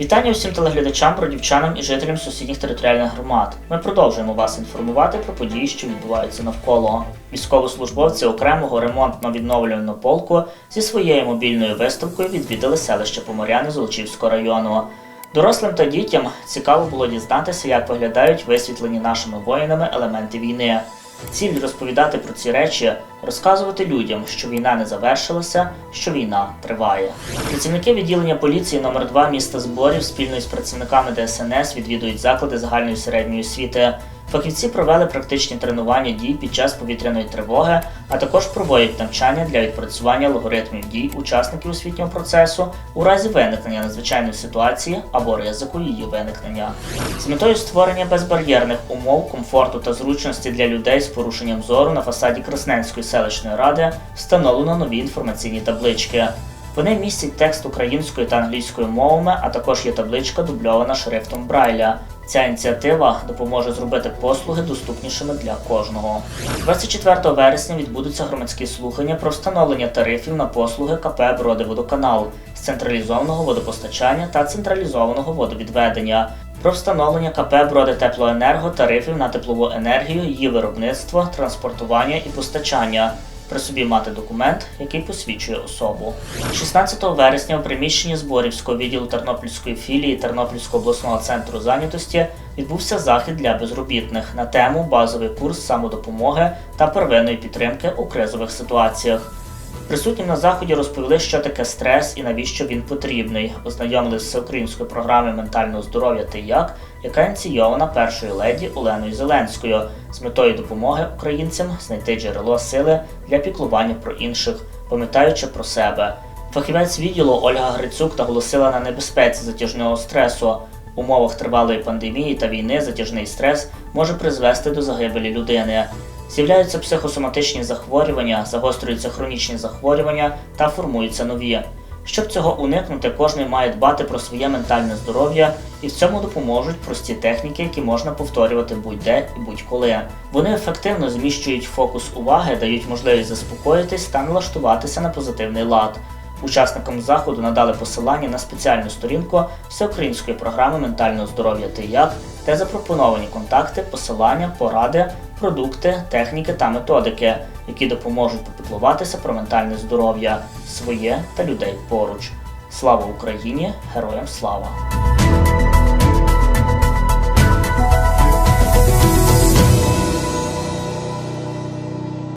Вітання усім телеглядачам, бродівчанам і жителям сусідніх територіальних громад. Ми продовжуємо вас інформувати про події, що відбуваються навколо. Військовослужбовці окремого ремонтно-відновлювального полку зі своєю мобільною виставкою відвідали селище Поморяни Золочівського району. Дорослим та дітям цікаво було дізнатися, як виглядають висвітлені нашими воїнами елементи війни. Ціль розповідати про ці речі, розказувати людям, що війна не завершилася, що війна триває. Працівники відділення поліції номер 2 міста зборів спільно із працівниками ДСНС відвідують заклади загальної середньої освіти. Фахівці провели практичні тренування дій під час повітряної тривоги, а також проводять навчання для відпрацювання алгоритмів дій учасників освітнього процесу у разі виникнення надзвичайної ситуації або ризику її виникнення. З метою створення безбар'єрних умов, комфорту та зручності для людей з порушенням зору на фасаді Красненської селищної ради встановлено нові інформаційні таблички. Вони містять текст українською та англійською мовами, а також є табличка дубльована шрифтом Брайля. Ця ініціатива допоможе зробити послуги доступнішими для кожного. 24 вересня відбудуться громадські слухання про встановлення тарифів на послуги КП «Бродиводоканал» з централізованого водопостачання та централізованого водовідведення. Про встановлення КП «Бродитеплоенерго» тарифів на теплову енергію, її виробництво, транспортування і постачання при собі мати документ, який посвідчує особу. 16 вересня у приміщенні зборівського відділу Тернопільської філії Тернопільського обласного центру зайнятості відбувся захід для безробітних на тему базовий курс самодопомоги та первинної підтримки у кризових ситуаціях. Присутнім на заході розповіли, що таке стрес і навіщо він потрібний. Ознайомились з всеукраїнською програмою ментального здоров'я «Ти як», яка ініційована першою леді Оленою Зеленською з метою допомоги українцям знайти джерело сили для піклування про інших, пам'ятаючи про себе. Фахівець відділу Ольга Грицюк наголосила на небезпеці затяжного стресу. В умовах тривалої пандемії та війни затяжний стрес може призвести до загибелі людини. З'являються психосоматичні захворювання, загострюються хронічні захворювання та формуються нові. Щоб цього уникнути, кожен має дбати про своє ментальне здоров'я, і в цьому допоможуть прості техніки, які можна повторювати будь-де і будь-коли. Вони ефективно зміщують фокус уваги, дають можливість заспокоїтись та налаштуватися на позитивний лад. Учасникам заходу надали посилання на спеціальну сторінку всеукраїнської програми ментального здоров'я «Ти як», де запропоновані контакти, посилання, поради, продукти, техніки та методики, які допоможуть попіклуватися про ментальне здоров'я своє та людей поруч. Слава Україні! Героям слава!